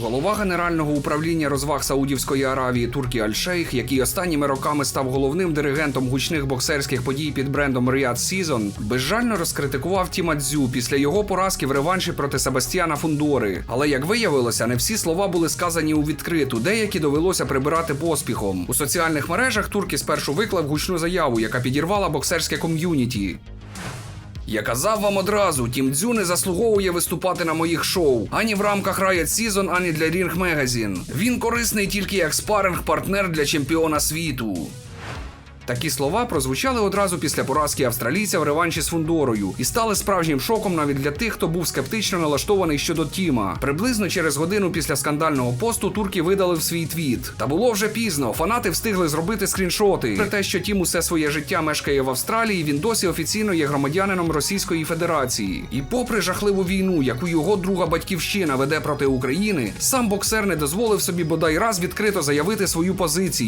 Голова Генерального управління розваг Саудівської Аравії Туркі Аль-Шейх, який останніми роками став головним диригентом гучних боксерських подій під брендом Riyadh Season, безжально розкритикував Тіма Дзю після його поразки в реванші проти Себастьяна Фундори. Але як виявилося, не всі слова були сказані у відкриту, деякі довелося прибирати поспіхом. У соціальних мережах Туркі спершу виклав гучну заяву, яка підірвала боксерське ком'юніті. Я казав вам одразу, Тім Дзю не заслуговує виступати на моїх шоу ані в рамках Riot Season, ані для Ring Magazine. Він корисний тільки як спаринг-партнер для чемпіона світу. Такі слова прозвучали одразу після поразки австралійця в реванші з Фундорою і стали справжнім шоком навіть для тих, хто був скептично налаштований щодо Тіма. Приблизно через годину після скандального посту турки видалив свій твіт. Та було вже пізно. Фанати встигли зробити скріншоти. Про те, що Тім усе своє життя мешкає в Австралії, він досі офіційно є громадянином Російської Федерації. І попри жахливу війну, яку його друга батьківщина веде проти України, сам боксер не дозволив собі бодай раз відкрито заявити свою позицію.